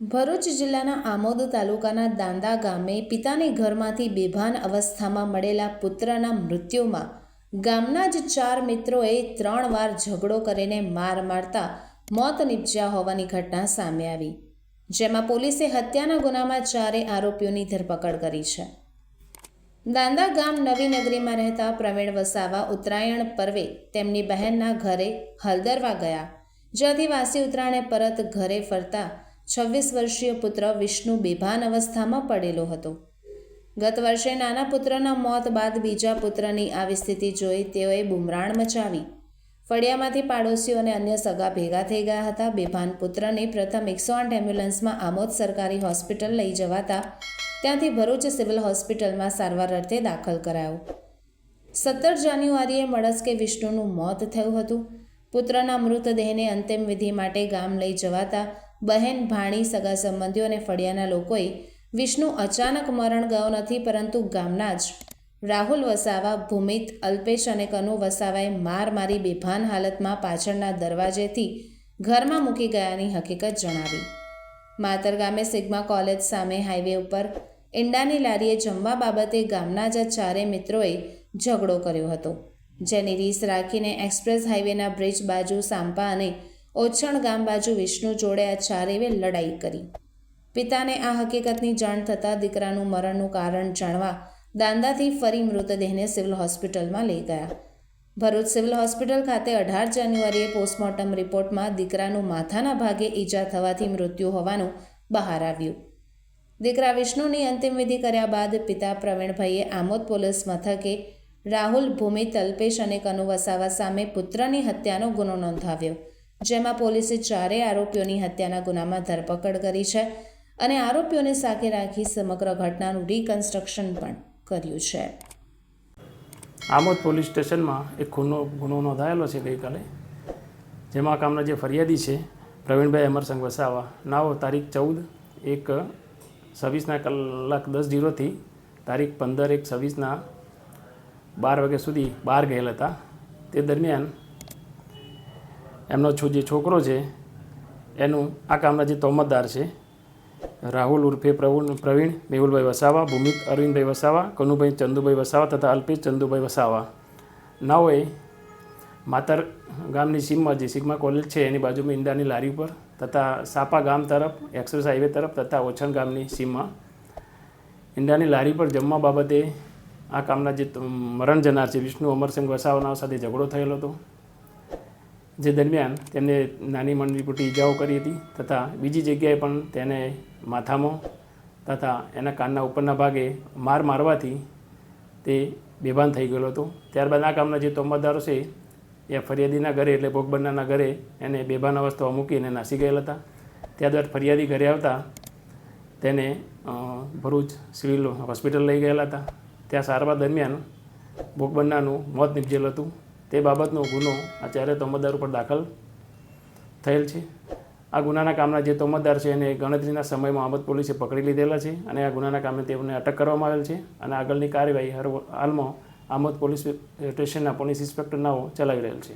ભરૂચ જિલ્લાના આમોદ તાલુકાના દાંદા ગામે પિતાની ઘરમાંથી બેભાન અવસ્થામાં મળેલા પુત્રના મૃત્યુમાં ગામના જ ચાર મિત્રોએ ત્રણ વાર ઝઘડો કરીને માર મારતા મોત નીપજ્યા હોવાની ઘટના સામે આવી, જેમાં પોલીસે હત્યાના ગુનામાં ચારે આરોપીઓની ધરપકડ કરી છે. દાંદા ગામ નવી નગરીમાં રહેતા પ્રવીણ વસાવા ઉત્તરાયણ પર્વે તેમની બહેનના ઘરે હલદરવા ગયા, જ્યાંથી વાસી ઉત્તરાયણે પરત ઘરે ફરતા છવ્વીસ વર્ષીય પુત્ર વિષ્ણુ બેભાન અવસ્થામાં પડેલો હતો. ગત વર્ષે નાના પુત્રના મોત બાદ બીજા પુત્રની આવી સ્થિતિ જોઈ તેઓએ બુમરાણ મચાવી. ફળિયામાંથી પાડોશીઓ અને અન્ય સગા ભેગા થઈ ગયા હતા. બેભાન પુત્રને પ્રથમ એકસો આઠ એમ્બ્યુલન્સમાં આમોદ સરકારી હોસ્પિટલ લઈ જવાતા ત્યાંથી ભરૂચ સિવિલ હોસ્પિટલમાં સારવાર અર્થે દાખલ કરાયો. સત્તર જાન્યુઆરીએ મળસ્કે વિષ્ણુનું મોત થયું હતું. પુત્રના મૃતદેહને અંતિમ વિધિ માટે ગામ લઈ જવાતા બહેન, ભાણી, સગા સંબંધીઓ અને ફળિયાના લોકોએ વિષ્ણુ અચાનક મરણ ગયો નથી, પરંતુ ગામના જ રાહુલ વસાવા, ભૂમિત, અલ્પેશ અને કનુ વસાવાએ માર મારી બેભાન હાલતમાં પાછળના દરવાજેથી ઘરમાં મૂકી ગયાની હકીકત જણાવી. માતર ગામે સિગ્મા કોલેજ સામે હાઈવે ઉપર ઈંડાની લારીએ જમવા બાબતે ગામના જ ચારે મિત્રોએ ઝઘડો કર્યો હતો, જેની રીસ રાખીને એક્સપ્રેસ હાઈવેના બ્રિજ બાજુ સાંપા અને ઓછણ ગામ બાજુ વિષ્ણુ જોડે આ ચારેવે લડાઈ કરી. પિતાને આ હકીકતની જાણ થતાં દીકરાનું મરણનું કારણ જાણવા દાંદાથી ફરી મૃતદેહને સિવિલ હોસ્પિટલમાં લઈ ગયા. ભરૂચ સિવિલ હોસ્પિટલ ખાતે અઢાર જાન્યુઆરીએ પોસ્ટમોર્ટમ રિપોર્ટમાં દીકરાનું માથાના ભાગે ઈજા થવાથી મૃત્યુ હોવાનું બહાર આવ્યું. દીકરા વિષ્ણુની અંતિમ વિધિ કર્યા બાદ પિતા પ્રવીણભાઈએ આમોદ પોલીસ મથકે રાહુલ ભૂમિ તલ્પેશ અને કનુ વસાવા સામે પુત્રની હત્યાનો ગુનો નોંધાવ્યો. જેમાં પોલીસે ચારેય આરોપીઓની હત્યાના ગુનામાં ધરપકડ કરી છે અને આરોપીઓને સાથે રાખી સમગ્ર ઘટનાનું રિકન્સ્ટ્રક્શન પણ કર્યું છે. આમોદ પોલીસ સ્ટેશનમાં એક ખૂનો, ગુનો નોંધાયેલો છે ગઈકાલે, જેમાં કામના જે ફરિયાદી છે, પ્રવીણભાઈ અમરસંગ વસાવા નાઓ, તારીખ ચૌદ એક છવ્વીસના કલાક દસ જીરોથી તારીખ પંદર એક છવ્વીસના બાર વાગ્યા સુધી બહાર ગયેલા હતા. તે દરમિયાન એમનો છો જે છોકરો છે, એનું આ કામના જે તોમતદાર છે, રાહુલ ઉર્ફે પ્રવીણ પ્રવીણ, મેહુલભાઈ વસાવા, ભૂમિત અરવિંદભાઈ વસાવા, કનુભાઈ ચંદુભાઈ વસાવા તથા અલ્પેશ ચંદુભાઈ વસાવા. નાઓએ માતર ગામની સીમમાં જે સિગ્મા કોલેજ છે, એની બાજુમાં ઈંડાની લારી ઉપર તથા સાપા ગામ તરફ, એક્સપ્રેસ હાઈવે તરફ તથા ઓછણ ગામની સીમમાં ઈંડાની લારી પર જમવા બાબતે આ કામના જે મરણ જનાર છે, વિષ્ણુ અમરસિંહ વસાવાના સાથે ઝઘડો થયેલો હતો. જે દરમિયાન તેમને નાની મંડળી મોટી ઈજાઓ કરી હતી તથા બીજી જગ્યાએ પણ તેને માથામાં તથા એના કાનના ઉપરના ભાગે માર મારવાથી તે બેભાન થઈ ગયેલો હતો. ત્યારબાદ આ કામના જે તોમતદારો છે, એ ફરિયાદીના ઘરે એટલે ભોગ બનનારના ઘરે એને બેભાન અવસ્થામાં મૂકીને નાસી ગયેલા હતા. ત્યારબાદ ફરિયાદી ઘરે આવતા તેને ભરૂચ સિવિલ હોસ્પિટલ લઈ ગયેલા હતા. ત્યાં સારવાર દરમિયાન ભોગ બનનારનું મોત નીપજેલું હતું. તે બાબતનો ગુનો ચારે તોમતદાર ઉપર દાખલ થયેલ છે. આ ગુનાના કામના જે તોમતદાર છે એને ગણતરીના સમયમાં આમદ પોલીસે પકડી લીધેલા છે અને આ ગુનાના કામે તેઓને અટક કરવામાં આવેલ છે અને આગળની કાર્યવાહી હાલમાં આમોદ પોલીસ સ્ટેશનના પોલીસ ઇન્સ્પેક્ટરનાઓ ચલાવી રહેલ છે.